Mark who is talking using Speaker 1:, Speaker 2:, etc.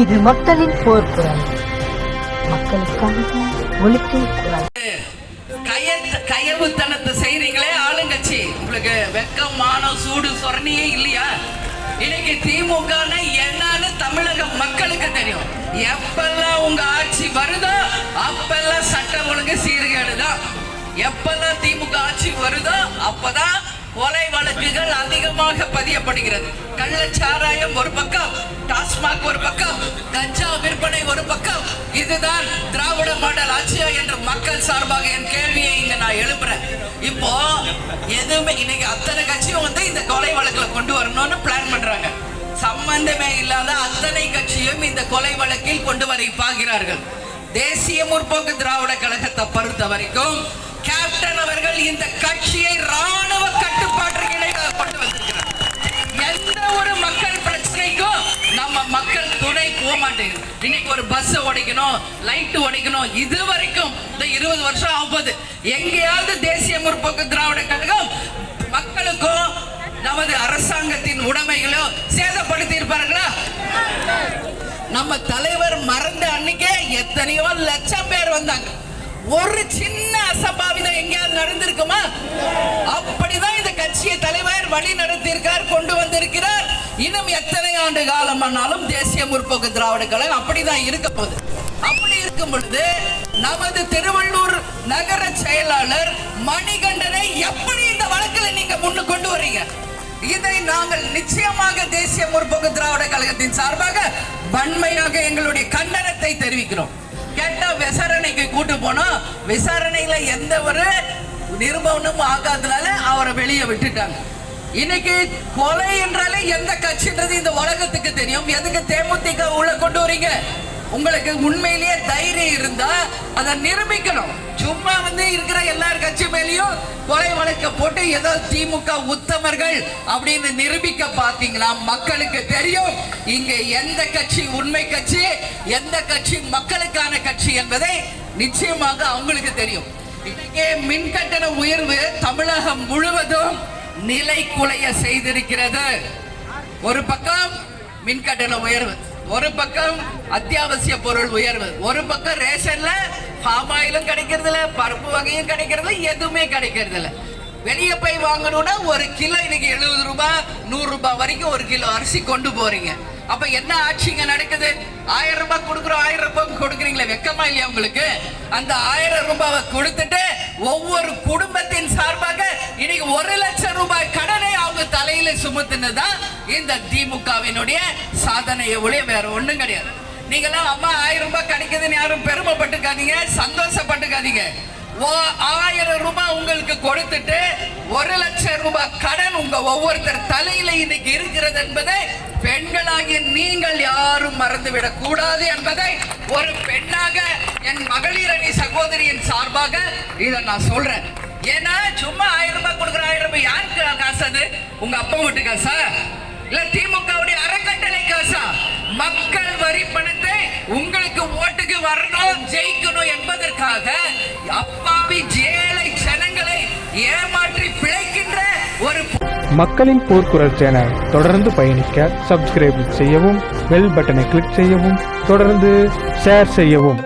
Speaker 1: இது மக்களின் போர்க்குரல். மக்களுக்காக ஒலிக்கும் குரல்.
Speaker 2: கய கயவுத்தனத்தை செய்றீங்களே ஆளுங்கட்சி. உங்களுக்கு வெக்கம் மானம் சூடு சொரணியே இல்லையா? இன்னைக்கு திமுக என்னன்னு தமிழக மக்களுக்கு தெரியும். எப்பெல்லாம் உங்க ஆட்சி வருதோ அப்பெல்லாம் சட்டம் ஒழுங்கு சீர்கேடு தான் எப்பெல்லாம் திமுக ஆட்சி வருதோ அப்பதான் கொலை வழக்குகள் அதிகமாக பதியப்படுகிறது. கள்ளச்சாராயம் ஒரு பக்கம் டாஸ்மாக் ஒரு பக்கம் கஞ்சா விற்பனை ஒரு பக்கம். இதுதான் திராவிட மாடல் ஆட்சியா என்று மக்கள் சார்பாக என் கேள்வியை இங்க நான் எழுப்புறேன். இப்போ எதுவுமே இன்னைக்கு அத்தனை கட்சியும் வந்து இந்த கொலை வழக்குல கொண்டு வரணும்னு பிளான் பண்றாங்க. சம்பந்தமே இல்லாத அத்தனை கட்சியும் இந்த கொலை வழக்கில் கொண்டு வர பார்க்கிறார்கள் தேசிய முற்போக்கு திராவிட கழகத்தை பொறுத்த வரைக்கும் கேப்டன் அவர்கள் இந்த கட்சி மாட்டேங்குது இன்னைக்கு ஒரு பஸ் உடைக்கணும் லைட் உடைக்கணும் இது வரைக்கும் இந்த இருபது வருஷம் ஆகுது எங்கேயாவது தேசிய முற்போக்கு திராவிட கழகம் மக்களுக்கும் நமது அரசாங்கத்தின் உடைமைகளும் சேதப்படுத்தி இருப்பார்களா நம்ம தலைவர் மறந்த அன்னைக்கே எத்தனையோ லட்சம் பேர் வந்தாங்க. ஒரு சின்ன அசம்பாவிதம் எங்கேயாவது நடந்திருக்குமா? அப்படிதான் இந்த கட்சியை தலைவர் வழி நடத்தியிருக்கார் கொண்டு பண்ணாலும் தேசிய முற்போக்கு திராவிட கழகம் அப்படிதான் இருக்க போகுது. அப்படி இருக்கும் பொழுது நமது திருவள்ளூர் நகர செயலாளர் மணிகண்டனை எப்படி இந்த வழக்கில் நீங்க முன்னு கொண்டு வரீங்க? இதை நாங்கள் நிச்சயமாக தேசிய முற்போக்கு திராவிட கழகத்தின் சார்பாக வன்மையாக எங்களுடைய கண்டனத்தை தெரிவிக்கிறோம். கேட்டா விசாரணைக்கு கூட்டு போனோம் விசாரணையில எந்த ஒரு நிரூபணமும் ஆகாதனால அவரை வெளியே விட்டுட்டாங்க. இன்னைக்கு கொலை என்றாலே எந்த கட்சின்றது இந்த உலகத்துக்கு தெரியும். எதுக்கு தேமுதிக உள்ள கொண்டு வரீங்க? உங்களுக்கு உண்மையிலேயே தைரியம் இருந்தா அதை நிரூபிக்கணும். சும்மா வந்து இருக்கிற எல்லார் கட்சி மேலேயும் கொலை வழக்க போட்டு ஏதோ திமுக உத்தமர்கள் அப்படின்னு நிரூபிக்க பாத்தீங்களா மக்களுக்கு தெரியும். இங்க எந்த கட்சி உண்மை கட்சி எந்த கட்சி மக்களுக்கான கட்சி என்பதை நிச்சயமாக அவங்களுக்கு தெரியும். இன்னைக்கு மின் கட்டண உயர்வு தமிழகம் முழுவதும் நிலை குலைய செய்திருக்கிறது. ஒரு பக்கம் மின் கட்டண உயர்வு ஒரு பக்கம் அத்தியாவசிய பொருள் உயர்வு ஒரு பக்கம் ரேஷன்ல பாம் ஆயிலும் கிடைக்கிறது இல்ல பருப்பு வகையும் கிடைக்கிறது எதுவுமே கிடைக்கிறது இல்ல வெளியே போய் வாங்கணும்னா ஒரு கிலோ இன்னைக்கு எழுபது ரூபாய் நூறு ரூபாய் வரைக்கும் ஒரு கிலோ அரிசி கொண்டு போறீங்க. அப்ப என்ன ஆட்சிங்க நடக்குது? ஆயிரம் ரூபாய் கொடுக்குறோம் ஆயிரம் ரூபாய் கொடுக்குறீங்களே வெக்கமா இல்லையா உங்களுக்கு? அந்த ஆயிரம் ரூபாவை கொடுத்துட்டு ஒவ்வொரு சுமத்துனதுதான் இந்த திமுகவினுடைய சாதனையை ஒழிய வேற ஒன்றும் கிடையாது. நீங்களாம் அம்மா ஆயிரம் ரூபாய் கிடைக்குதுன்னு யாரும் பெருமைப்பட்டுக்காதீங்க சந்தோஷப்பட்டுக்காதீங்க. ஓ ஆயிரம் ரூபாய் உங்களுக்கு கொடுத்துட்டு ஒரு லட்சம் ரூபாய் கடன் உங்க ஒவ்வொருத்தர் தலையில இன்னைக்கு இருக்கிறது என்பதை பெண்களாகிய நீங்கள் யாரும் மறந்துவிடக் கூடாது என்பதை ஒரு பெண்ணாக என் மகளிரணி சகோதரியின் சார்பாக இதை நான் சொல்றேன். ஏன்னா சும்மா ஆயிரம் ரூபாய் கொடுக்குற ஆயிரம் ரூபாய் யாருக்கு காசு அது? உங்க அப்பா வீட்டு காசா? இல்ல திமுகவுடைய அறக்கட்டளை காசா? மக்கள் வரி பணத்தை உங்களுக்கு ஓட்டுக்கு வரணும் ஜெயிக்கணும் என்பதற்காக அப்பாவி ஜேலை ஜனங்களை ஏமாற்றி பிழைக்கின்ற ஒரு
Speaker 3: மக்களின் போர்க்குரல் சேனல். தொடர்ந்து பயணிக்க சப்ஸ்கிரைப் செய்யவும் பெல் பட்டனை கிளிக் செய்யவும் தொடர்ந்து ஷேர் செய்யவும்.